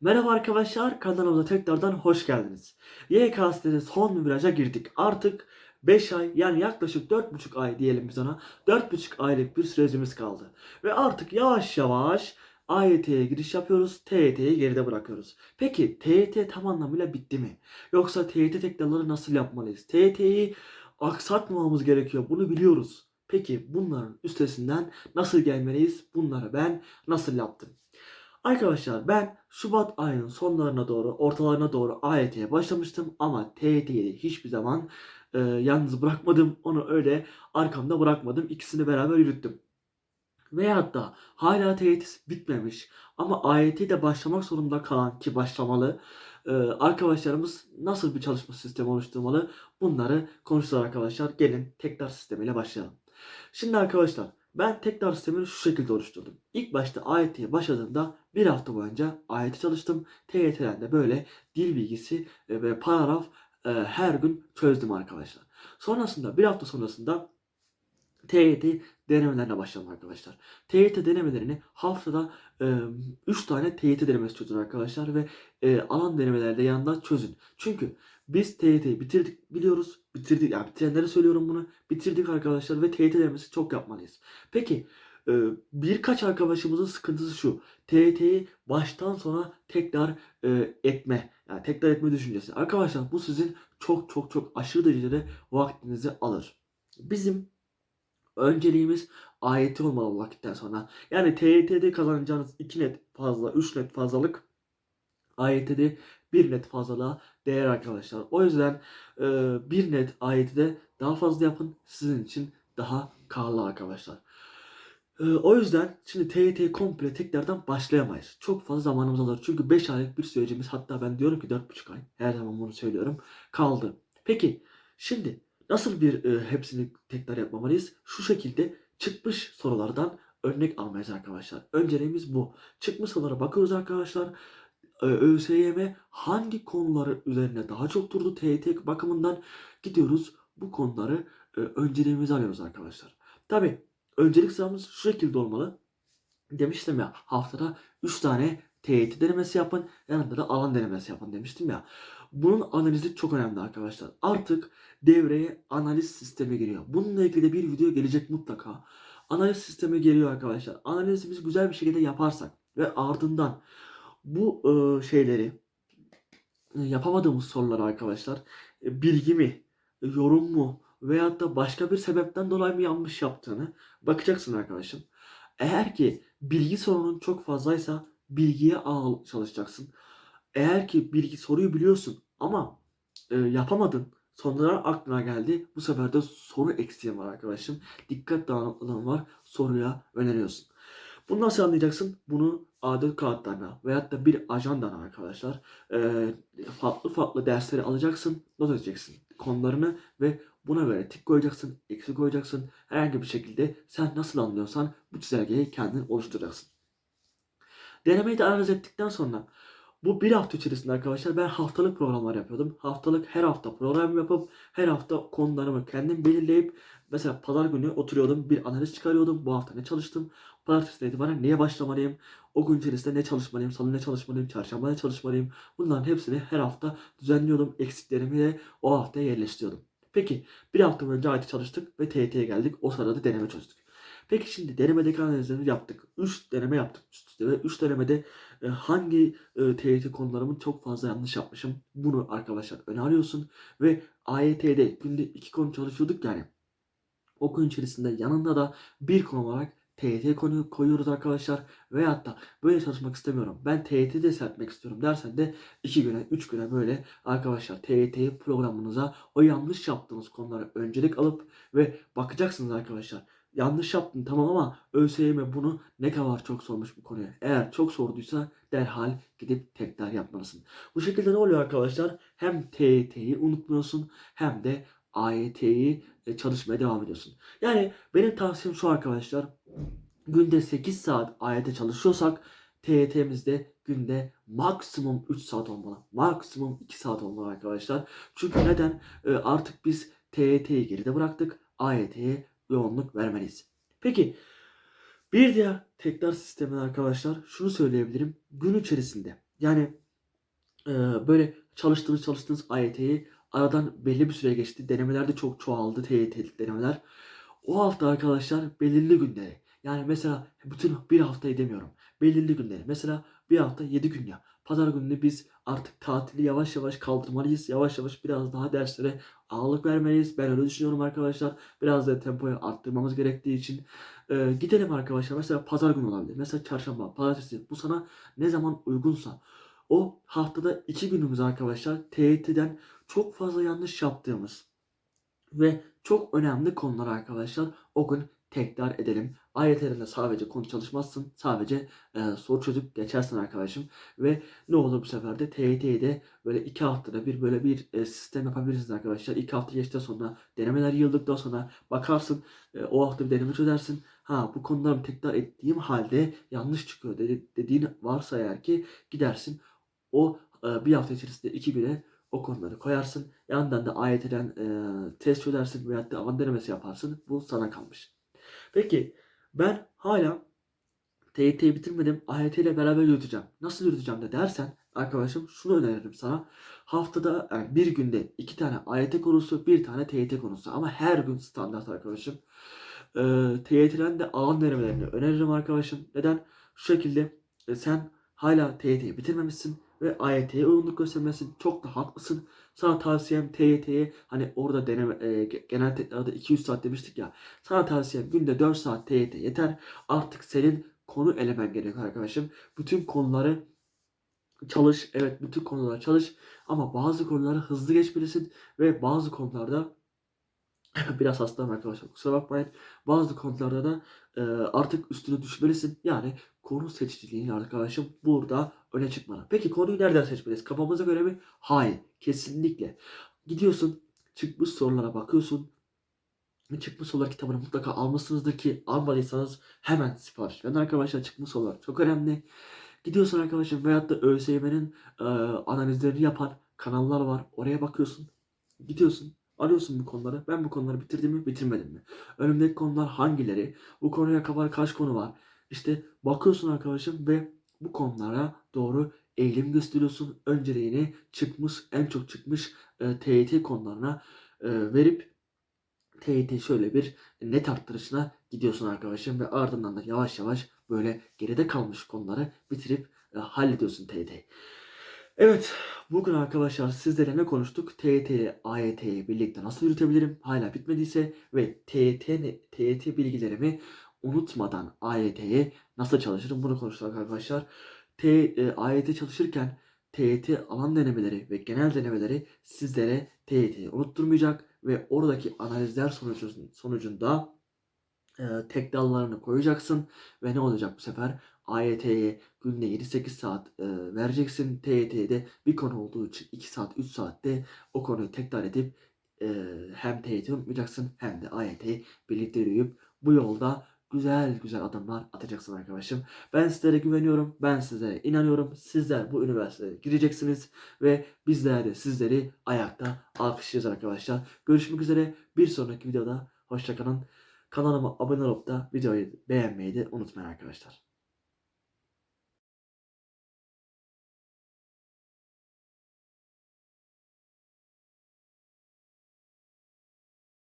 Merhaba arkadaşlar, kanalımıza tekrardan hoş geldiniz. YKS'de son viraja girdik. Artık 5 ay yani yaklaşık 4,5 ay diyelim biz ona. 4,5 aylık bir sürecimiz kaldı. Ve artık yavaş yavaş AYT'ye giriş yapıyoruz, TYT'yi geride bırakıyoruz. Peki TYT tam anlamıyla bitti mi? Yoksa TYT tekrarları nasıl yapmalıyız? TYT'yi aksatmamamız gerekiyor, bunu biliyoruz. Peki bunların üstesinden nasıl gelmeliyiz? Bunları ben nasıl yaptım? Arkadaşlar ben Şubat ayının sonlarına doğru, ortalarına doğru AYT'ye başlamıştım ama TYT'yi hiçbir zaman e, yalnız bırakmadım. Onu öyle arkamda bırakmadım. İkisini beraber yürüttüm. Veyahut da hala TYT bitmemiş ama AYT'de başlamak zorunda kalan ki başlamalı e, arkadaşlarımız nasıl bir çalışma sistemi oluşturmalı bunları konuşacağız arkadaşlar. Gelin tekrar sistemiyle başlayalım. Şimdi arkadaşlar ben tekrar sistemini şu şekilde oluşturdum. İlk başta AYT'ye başladığımda bir hafta boyunca AYT çalıştım. TYT'den de böyle dil bilgisi e, ve paragraf e, her gün çözdüm arkadaşlar. Sonrasında bir hafta sonrasında TYT denemelerine başladım arkadaşlar. TYT denemelerini haftada 3 tane TYT denemesi çözün arkadaşlar ve e, alan denemelerde yanında çözün. Çünkü biz TYT'yi bitirdik biliyoruz. Bitirdik yani bitirenlere söylüyorum bunu. Bitirdik arkadaşlar ve TYT denemesi çok yapmalıyız. Peki e, birkaç arkadaşımızın sıkıntısı şu. TYT'yi baştan sona tekrar e, etme. Yani tekrar etme düşüncesi. Arkadaşlar bu sizin çok çok çok aşırı derecede vaktinizi alır. Bizim önceliğimiz AYT olmalı vakitten sonra. Yani TYT'de kazanacağınız 2 net fazla, 3 net fazlalık AYT'de 1 net fazlalığa değer arkadaşlar. O yüzden e, 1 net AYT'de daha fazla yapın. Sizin için daha karlı arkadaşlar. E, o yüzden şimdi TYT komple tekrardan başlayamayız. Çok fazla zamanımız alır. Çünkü 5 aylık bir sürecimiz hatta ben diyorum ki 4,5 ay. Her zaman bunu söylüyorum. Kaldı. Peki şimdi Nasıl bir e, hepsini tekrar yapmamalıyız? Şu şekilde çıkmış sorulardan örnek almayız arkadaşlar. Önceliğimiz bu. Çıkmış sorulara bakıyoruz arkadaşlar. ÖSYM hangi konuları üzerine daha çok durdu TYT bakımından gidiyoruz. Bu konuları e, önceliğimize alıyoruz arkadaşlar. Tabi öncelik sıramız şu şekilde olmalı. Demiştim ya haftada 3 tane TYT denemesi yapın. Yanında da alan denemesi yapın demiştim ya. Bunun analizi çok önemli arkadaşlar. Artık devreye analiz sistemi giriyor. Bununla ilgili de bir video gelecek mutlaka. Analiz sistemi geliyor arkadaşlar. Analizimizi güzel bir şekilde yaparsak ve ardından bu e, şeyleri e, yapamadığımız soruları arkadaşlar e, bilgi mi, yorum mu veyahut da başka bir sebepten dolayı mı yanlış yaptığını bakacaksın arkadaşım. Eğer ki bilgi sorunun çok fazlaysa bilgiye al çalışacaksın. Eğer ki bilgi soruyu biliyorsun ama e, yapamadın Sonradan aklına geldi. Bu sefer de soru eksiğim var arkadaşım. Dikkat dağınıklığın var. Soruya öneriyorsun. Bunu nasıl anlayacaksın? Bunu A4 kağıtlarına veyahut da bir ajandana arkadaşlar e, farklı farklı dersleri alacaksın, not edeceksin konularını ve buna göre tik koyacaksın, eksi koyacaksın. Herhangi bir şekilde sen nasıl anlıyorsan bu çizelgeyi kendin oluşturacaksın. Denemeyi de analiz ettikten sonra bu bir hafta içerisinde arkadaşlar ben haftalık programlar yapıyordum. Haftalık her hafta program yapıp her hafta konularımı kendim belirleyip mesela pazar günü oturuyordum bir analiz çıkarıyordum. Bu hafta ne çalıştım? Pazartesi itibaren neye başlamalıyım? O gün içerisinde ne çalışmalıyım? Salı ne çalışmalıyım? Çarşamba ne çalışmalıyım? Bunların hepsini her hafta düzenliyordum. Eksiklerimi de o haftaya yerleştiriyordum. Peki bir hafta önce IT çalıştık ve TYT'ye geldik. O sırada deneme çözdük. Peki şimdi denemedeki analizleri yaptık. 3 deneme yaptık üst üste ve 3 denemede e, hangi e, TYT konularımı çok fazla yanlış yapmışım. Bunu arkadaşlar öne alıyorsun ve AYT'de günde 2 konu çalışıyorduk yani. O gün içerisinde yanında da bir konu olarak TYT konuyu koyuyoruz arkadaşlar. Veyahut da böyle çalışmak istemiyorum. Ben TYT'de serpmek istiyorum dersen de 2 güne 3 güne böyle arkadaşlar TYT programınıza o yanlış yaptığınız konulara öncelik alıp ve bakacaksınız arkadaşlar yanlış yaptın tamam ama ÖSYM bunu ne kadar çok sormuş bu konuya. Eğer çok sorduysa derhal gidip tekrar yapmalısın. Bu şekilde ne oluyor arkadaşlar? Hem TYT'yi unutmuyorsun hem de AYT'yi e, çalışmaya devam ediyorsun. Yani benim tavsiyem şu arkadaşlar. Günde 8 saat AYT çalışıyorsak TYT'mizde günde maksimum 3 saat olmalı. Maksimum 2 saat olmalı arkadaşlar. Çünkü neden? E, artık biz TYT'yi geride bıraktık. AYT'ye yoğunluk vermeliyiz. Peki bir diğer tekrar sistemi arkadaşlar şunu söyleyebilirim. Gün içerisinde Yani e, böyle çalıştığınız çalıştığınız AYT'yi aradan belli bir süre geçti. Denemeler de çok çoğaldı TYT denemeler. O hafta arkadaşlar belirli günleri. Yani mesela bütün bir haftayı demiyorum. Belirli günleri. Mesela bir hafta 7 gün ya. Pazar gününü biz artık tatili yavaş yavaş kaldırmalıyız. Yavaş yavaş biraz daha derslere ağırlık vermeliyiz. Ben öyle düşünüyorum arkadaşlar. Biraz da tempoyu arttırmamız gerektiği için. Ee, gidelim arkadaşlar. Mesela pazar günü olabilir. Mesela çarşamba, pazartesi. Bu sana ne zaman uygunsa. O haftada iki günümüz arkadaşlar TYT'den çok fazla yanlış yaptığımız ve çok önemli konular arkadaşlar o gün tekrar edelim. AYT'lerinde sadece konu çalışmazsın. Sadece e, soru çözüp geçersin arkadaşım. Ve ne olur bu sefer de TYT'yi de böyle iki haftada bir böyle bir e, sistem yapabilirsiniz arkadaşlar. İki hafta geçtikten sonra denemeler yıldıktan sonra bakarsın e, o hafta bir deneme çözersin. Ha bu konularımı tekrar ettiğim halde yanlış çıkıyor dedi, dediğin varsa eğer ki gidersin. O e, bir hafta içerisinde iki güne o konuları koyarsın. Yandan da AYT'den e, test çözersin veyahut da alan denemesi yaparsın. Bu sana kalmış. Peki ben hala TYT'yi bitirmedim. AYT ile beraber yürüteceğim. Nasıl yürüteceğim de dersen arkadaşım şunu öneririm sana. Haftada yani bir günde iki tane AYT konusu, bir tane TYT konusu. Ama her gün standart arkadaşım. E, TYT'den de alan denemelerini öneririm arkadaşım. Neden? Şu şekilde e, sen hala TYT'yi bitirmemişsin ve AYT'ye uygunluk göstermesin. Çok da haklısın. Sana tavsiyem TYT'ye hani orada deneme e, genel tekrarda 200 saat demiştik ya. Sana tavsiyem günde 4 saat TYT yeter. Artık senin konu elemen gerekiyor arkadaşım. Bütün konuları çalış. Evet bütün konulara çalış. Ama bazı konuları hızlı geçmelisin ve bazı konularda biraz hastayım arkadaşlar kusura bakmayın. Bazı konularda da e, artık üstüne düşmelisin. Yani konu seçiciliğin arkadaşım burada öne çıkmalı. Peki konuyu nereden seçmeliyiz? Kafamıza göre mi? Hayır. Kesinlikle. Gidiyorsun çıkmış sorulara bakıyorsun. Çıkmış sorular kitabını mutlaka almışsınızdır ki almadıysanız hemen sipariş verin arkadaşlar. Çıkmış sorular çok önemli. Gidiyorsun arkadaşlar veyahut da ÖSYM'nin e, analizlerini yapan kanallar var. Oraya bakıyorsun. Gidiyorsun. Arıyorsun bu konuları. Ben bu konuları bitirdim mi, bitirmedim mi? Önümdeki konular hangileri? Bu konuya kadar kaç konu var? İşte bakıyorsun arkadaşım ve bu konulara doğru eğilim gösteriyorsun. Önceliğini çıkmış, en çok çıkmış e, TYT konularına e, verip TYT şöyle bir net arttırışına gidiyorsun arkadaşım ve ardından da yavaş yavaş böyle geride kalmış konuları bitirip e, hallediyorsun TYT'yi. Evet, bugün arkadaşlar sizlere ne konuştuk? TYT ile AYT'yi birlikte nasıl yürütebilirim? Hala bitmediyse ve TYT, TYT bilgilerimi unutmadan AYT'ye nasıl çalışırım? Bunu konuştuk arkadaşlar. T, e, AYT çalışırken TYT alan denemeleri ve genel denemeleri sizlere TYT'yi unutturmayacak ve oradaki analizler sonucu, sonucunda e, tekrarlarını koyacaksın ve ne olacak bu sefer? AYT'ye günde 7-8 saat e, vereceksin. TYT'ye de bir konu olduğu için 2 saat 3 saatte o konuyu tekrar edip e, hem TYT unutmayacaksın hem de AYT'yi birlikte yürüyüp bu yolda güzel güzel adımlar atacaksın arkadaşım. Ben sizlere güveniyorum. Ben sizlere inanıyorum. Sizler bu üniversiteye gireceksiniz ve bizler de sizleri ayakta alkışlayacağız arkadaşlar. Görüşmek üzere. Bir sonraki videoda hoşçakalın. Kanalıma abone olup da videoyu beğenmeyi de unutmayın arkadaşlar.